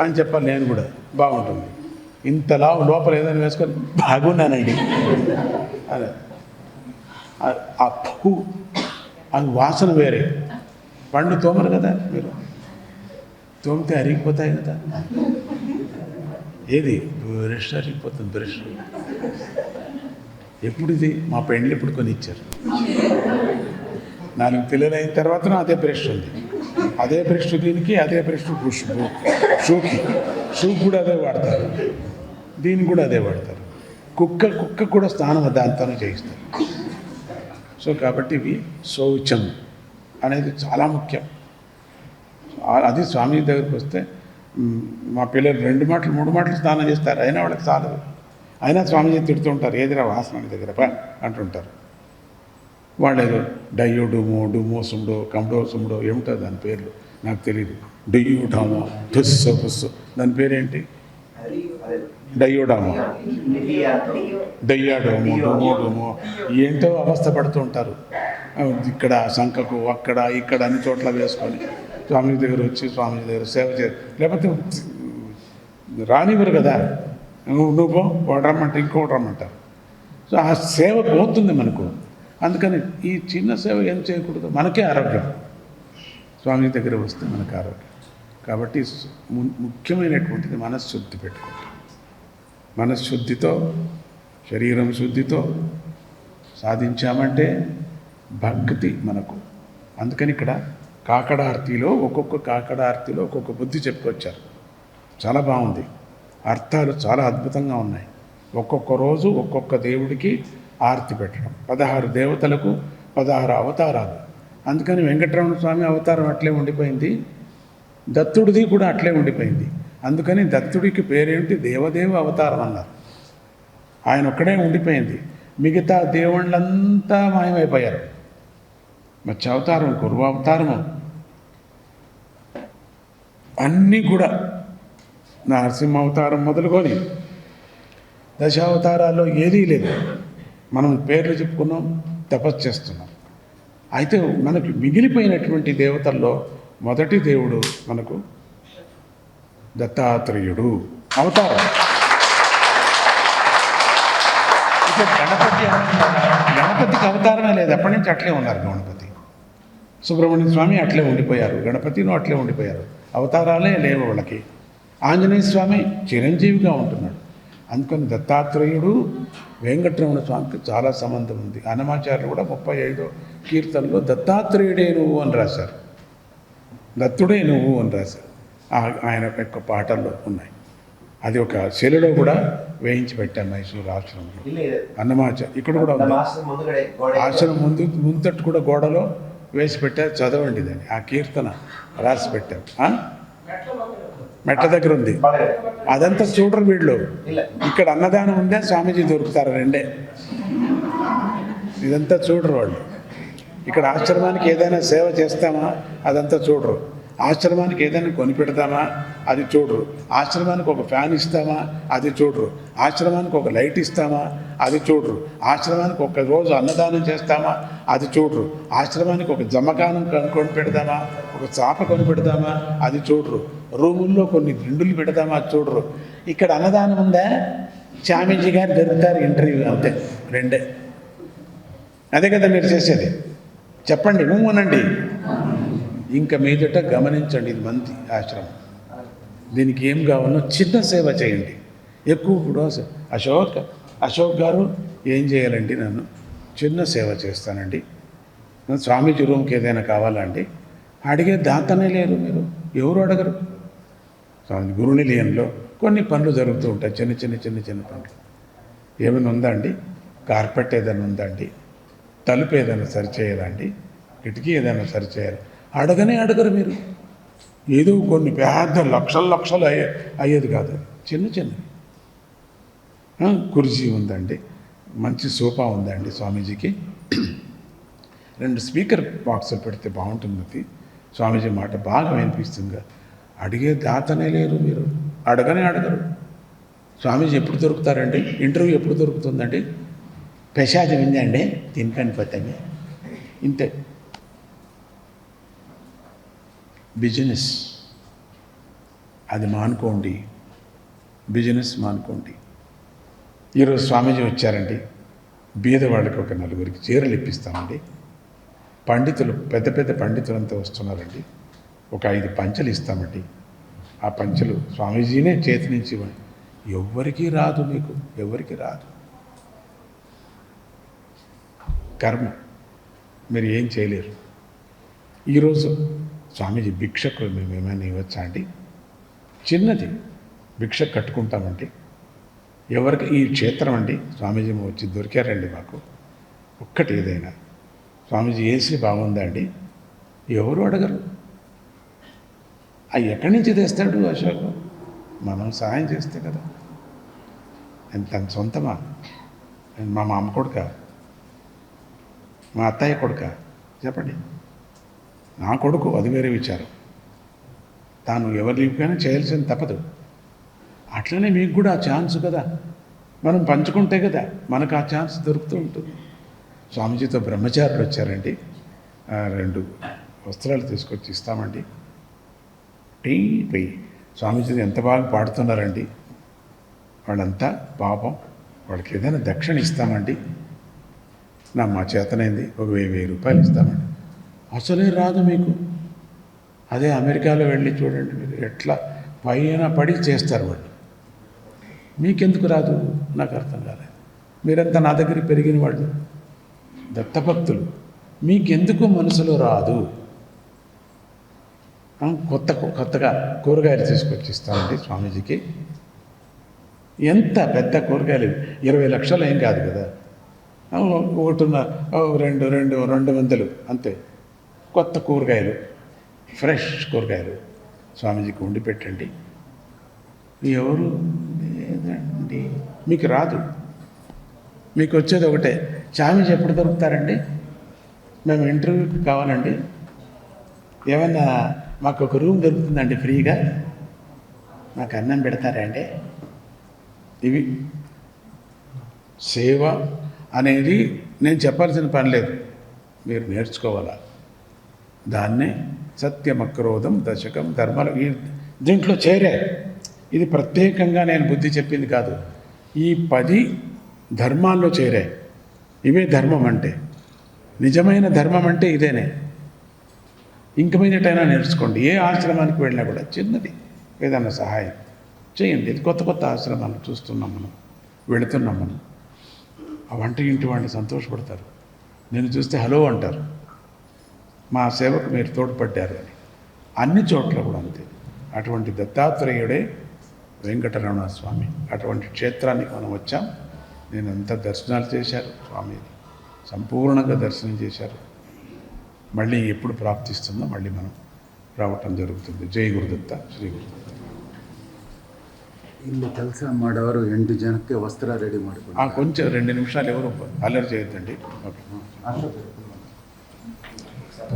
అని చెప్పాలి నేను కూడా. బాగుంటుంది. ఇంతలా లోపల ఏదైనా వేసుకొని బాగున్నానండి. అదే. ఆ- ఆ పప్పు అది వాసన వేరే. పండు తోమరు కదా మీరు? తోమితే అరిగిపోతాయి కదా. ఏది? బ్రష్ అరిగిపోతుంది బ్రష్. ఎప్పుడు ఇది? మా పెండ్లు ఎప్పుడు కొని ఇచ్చారు నాలుగు పిల్లలు అయిన తర్వాత అదే బ్రష్ ఉంది. అదే బ్రష్ దీనికి అదే బ్రష్ పుష్పు. సూప్ సూప్ కూడా అదే వాడతారు. దీన్ని కూడా అదే వాడతారు. కుక్క కుక్క కూడా స్నానం దాంతోనే చేయిస్తారు. సో కాబట్టి ఇవి శౌచం అనేది చాలా ముఖ్యం. అది స్వామి దగ్గరికి వస్తే మా పిల్లలు రెండు మాటలు మూడు మాటలు స్నానం చేస్తారు. అయినా వాళ్ళకి చాలదు. అయినా స్వామీజీ తిడుతుంటారు ఏదిరా వాసన దగ్గర? పా అంటుంటారు. వాళ్ళు ఏదో డయ్యో డుమో కమ్డో కండోసుముడో ఏమిటో దాని పేర్లు? నాకు తెలియదు డయ్యూడామా తుస్సో పుస్సో. దాని పేరేంటి? డయ్యోడామో డయ్యాడోమో డోమో డోమో ఏంటో అవస్థ పడుతూ ఉంటారు. ఇక్కడ సంఖకు అక్కడ ఇక్కడ అన్ని చోట్ల వేసుకొని స్వామి దగ్గర వచ్చి స్వామి దగ్గర సేవ చే లేకపోతే రానివ్వరు కదా. నువ్వు నువ్వు వాడు రమ్మంటే ఇంకోటి రమ్మంటారు. సో ఆ సేవ పోతుంది మనకు. అందుకని ఈ చిన్న సేవ ఏం చేయకూడదు? మనకే ఆరోగ్యం. స్వామి దగ్గర వస్తే మనకు ఆరోగ్యం. కాబట్టి ము- ముఖ్యమైనటువంటిది మనశ్శుద్ధి పెట్టుకోవటం మనశ్శుద్ధితో శరీరం శుద్ధితో సాధించామంటే భక్తి మనకు. అందుకని ఇక్కడ కాకడ ఆర్తిలో ఒక్కొక్క కాకడ ఆర్తిలో ఒక్కొక్క బుద్ధి చెప్పుకొచ్చారు. చాలా బాగుంది. అర్థాలు చాలా అద్భుతంగా ఉన్నాయి. ఒక్కొక్క రోజు ఒక్కొక్క దేవుడికి ఆర్తి పెట్టడం. పదహారు దేవతలకు పదహారు అవతారాలు. అందుకని వెంకటరమణ స్వామి అవతారం అట్లే ఉండిపోయింది. దత్తుడిది కూడా అట్లే ఉండిపోయింది. అందుకని దత్తుడికి పేరేంటి దేవదేవ అవతారం అన్నారు. ఆయన ఒక్కడే ఉండిపోయింది. మిగతా దేవుళ్ళంతా మాయమైపోయారు. మత్స్య అవతారం కురువ అవతారము అన్నీ కూడా నరసింహ అవతారం మొదలుకొని దశావతారాల్లో ఏదీ లేదు. మనం పేర్లు చెప్పుకున్నాం తపస్సు చేస్తున్నాం. అయితే మనకు మిగిలిపోయినటువంటి దేవతల్లో మొదటి దేవుడు మనకు దత్తాత్రేయుడు అవతారం. గణపతి గణపతికి అవతారమే లేదు. ఎప్పటి నుంచి అట్లే ఉన్నారు గణపతి? సుబ్రహ్మణ్య స్వామి అట్లే ఉండిపోయారు. గణపతిను అట్లే ఉండిపోయారు. అవతారాలే లేవు వాళ్ళకి. ఆంజనేయ స్వామి చిరంజీవిగా ఉంటున్నాడు. అందుకని దత్తాత్రేయుడు వెంకటరమణ స్వామికి చాలా సంబంధం ఉంది. హనుమాచార్యులు కూడా ముప్పై ఐదో కీర్తనలో దత్తాత్రేయుడే నువ్వు అని రాశారు. దత్తుడే నువ్వు అని రాశారు. ఆయన యొక్క పాటల్లో ఉన్నాయి. అది ఒక శిలలో కూడా వేయించి పెట్టాను మైసూరు ఆశ్రమంలో. అన్నమాచార్య ఇక్కడ కూడా ఉంది. ఆశ్రమం ముందు ముందట్టు కూడా గోడలో వేసి పెట్టారు. చదవండి దాన్ని. ఆ కీర్తన రాసి పెట్టారు. మెట్ల దగ్గర ఉంది. అదంతా చూడరు వీళ్ళు. ఇక్కడ అన్నదానం ఉందే? స్వామీజీ దొరుకుతారు రెండే. ఇదంతా చూడరు వాళ్ళు. ఇక్కడ ఆశ్రమానికి ఏదైనా సేవ చేస్తామా? అదంతా చూడరు. ఆశ్రమానికి ఏదైనా కొనిపెడతామా అది చూడరు. ఆశ్రమానికి ఒక ఫ్యాన్ ఇస్తామా? అది చూడరు. ఆశ్రమానికి ఒక లైట్ ఇస్తామా? అది చూడరు. ఆశ్రమానికి ఒక రోజు అన్నదానం చేస్తామా? అది చూడరు. ఆశ్రమానికి ఒక జమకానం కనుక్కొని పెడదామా పెడతామా? ఒక చాప కొని పెడతామా? అది చూడరు. రూముల్లో కొన్ని దిండులు పెడతామా? అది చూడరు. ఇక్కడ అన్నదానం ఉందా? స్వామీజీ గారు జరుగుతారు ఇంటర్వ్యూ అంతే. రెండే. అదే కదా మీరు చేసేది. చెప్పండి అనండి. ఇంకా మీదట గమనించండి ఇది మంది ఆశ్రమం. దీనికి ఏం కావాలో చిన్న సేవ చేయండి. ఎక్కువ ఇప్పుడు అశోక్ అశోక్ గారు ఏం చేయాలండి నన్ను? చిన్న సేవ చేస్తానండి. స్వామీజీ రూమ్కి ఏదైనా కావాలండి అడిగే దాతనే లేరు మీరు. ఎవరు అడగరు? స్వామి గురునిలయంలో కొన్ని పనులు జరుగుతూ ఉంటాయి. చిన్న చిన్న చిన్న చిన్న పనులు. ఏమైనా ఉందా అండి? కార్పెట్ ఏదైనా ఉందా అండి? తలుపు ఏదైనా సరిచేయాలండి కిటికీ ఏదైనా సరిచేయాలి? అడగనే అడగరు మీరు. ఏదో కొన్ని పెద్ద లక్షల లక్షలు అయ్యే అయ్యేది కాదు. చిన్న చిన్నవి కుర్జీ కుర్చీ ఉందండి. మంచి సోఫా ఉందండి స్వామీజీకి. రెండు స్పీకర్ బాక్సులు పెడితే బాగుంటుంది అది. స్వామీజీ మాట బాగా వినిపిస్తుంది అడిగే దాతనే లేరు మీరు. అడగనే అడగరు. స్వామీజీ ఎప్పుడు దొరుకుతారండి? ఇంటర్వ్యూ ఎప్పుడు దొరుకుతుందండి? ప్రసాదం ఉందండి తినకని పోతామే ఇంతే. బిజినెస్. అది మానుకోండి. బిజినెస్ మానుకోండి. ఈరోజు స్వామీజీ వచ్చారండి. బీదవాళ్ళకి ఒక నలుగురికి చీరలు ఇప్పిస్తామండి. పండితులు పెద్ద పెద్ద పండితులంతా వస్తున్నారండి. ఒక ఐదు పంచలు ఇస్తామండి. ఆ పంచలు స్వామీజీనే చేతి నుంచి ఎవ్వరికీ రాదు మీకు. ఎవరికి రాదు. కర్మ. మీరు ఏం చేయలేరు. ఈరోజు స్వామీజీ భిక్షకు మేము ఏమైనా ఇవ్వచ్చా అండి? చిన్నది. భిక్ష కట్టుకుంటామండి. ఎవరికి ఈ క్షేత్రం అండి? స్వామీజీ వచ్చి దొరికారండి మాకు. ఒక్కటి ఏదైనా. స్వామీజీ ఏసీ బాగుందా అండి? ఎవరు అడగరు. అవి ఎక్కడి నుంచి తెస్తాడు అశోక్? మనం సహాయం చేస్తే కదా. నేను తన సొంతమా? మా మామ కొడుక? మా అత్తయ్య కొడుక? చెప్పండి. నా కొడుకు అది వేరే విచారం. తాను ఎవరి లీపుకైనా చేయాల్సింది తప్పదు. అట్లనే మీకు కూడా ఆ ఛాన్స్ కదా. మనం పంచుకుంటే కదా మనకు ఆ ఛాన్స్ దొరుకుతూ ఉంటుంది. స్వామీజీతో బ్రహ్మచారులు వచ్చారండి. రెండు వస్త్రాలు తీసుకొచ్చి ఇస్తామండి. టీ పోయి స్వామీజీ ఎంత బాగా పాడుతున్నారండి. వాళ్ళంతా పాపం వాళ్ళకి ఏదైనా దక్షిణ ఇస్తామండి. నా మా చేతనైంది. ఒక వెయ్యి వెయ్యి రూపాయలు ఇస్తామండి. అసలే రాదు మీకు. అదే అమెరికాలో వెళ్ళి చూడండి మీరు. ఎట్లా పైన పడి చేస్తారు వాళ్ళు. మీకెందుకు రాదు? నాకు అర్థం కాలేదు. మీరంతా నా దగ్గర పెరిగిన వాళ్ళు. దత్తభక్తులు. మీకెందుకు మనసులో రాదు? కొత్త కొత్తగా కూరగాయలు తీసుకొచ్చి ఇస్తామండి స్వామీజీకి. ఎంత పెద్ద కూరగాయలు ఇరవై లక్షలు ఏం కాదు కదా. ఒకటిన్నర ఓ రెండు రెండు రెండు వందలు అంతే. కొత్త కూరగాయలు ఫ్రెష్ కూరగాయలు స్వామీజీకి వండి పెట్టండి. ఎవరు? లేదండి. మీకు రాదు. మీకు వచ్చేది ఒకటే. స్వామీజీ ఎప్పుడు దొరుకుతారండి? మేము ఇంటర్వ్యూకి కావాలండి. ఏమన్నా మాకు ఒక రూమ్ దొరుకుతుందండి ఫ్రీగా? మాకు అన్నం పెడతారా అండి? ఇవి సేవ అనేది నేను చెప్పాల్సిన పని లేదు. మీరు నేర్చుకోవాలా? దాన్నే సత్యమక్రోధం దశకం ధర్మాలు ఈ దీంట్లో చేరే. ఇది ప్రత్యేకంగా నేను బుద్ధి చెప్పింది కాదు. ఈ పది ధర్మాల్లో చేరే. ఇవే ధర్మం అంటే. నిజమైన ధర్మం అంటే ఇదేనే. ఇంక మీదటైనా నేర్చుకోండి. ఏ ఆశ్రమానికి వెళ్ళినా కూడా చిన్నది. ఏదైనా సహాయం చేయండి. ఇది కొత్త కొత్త ఆశ్రమాలు చూస్తున్నాం మనం. వెళుతున్నాం మనం. ఆ వంట ఇంటి వాళ్ళు సంతోషపడతారు. నేను చూస్తే హలో అంటారు. మా సేవకు మీరు తోడ్పడ్డారు అని అన్ని చోట్ల కూడా అంతే అటువంటి దత్తాత్రేయుడే వెంకటరమణ స్వామి అటువంటి క్షేత్రానికి మనం వచ్చాం నేను అంత దర్శనాలు చేశారు స్వామి సంపూర్ణంగా దర్శనం చేశారు మళ్ళీ ఎప్పుడు ప్రాప్తిస్తుందో మళ్ళీ మనం రావటం జరుగుతుంది జై గురుదత్త శ్రీ గురుదత్త ಇಲ್ಲಿ ಕೆಲಸ ಮಾಡೋರು ಎಂಟು ಜನಕ್ಕೆ ವಸ್ತ್ರ ರೆಡಿ ఆ ಮಾಡಿಕೊಂಡು కొంచెం రెండు నిమిషాలు ఎవరు అల్లరి చేయొద్దండి ఓకే ಅಷ್ಟೊತ್ತಿಗೆ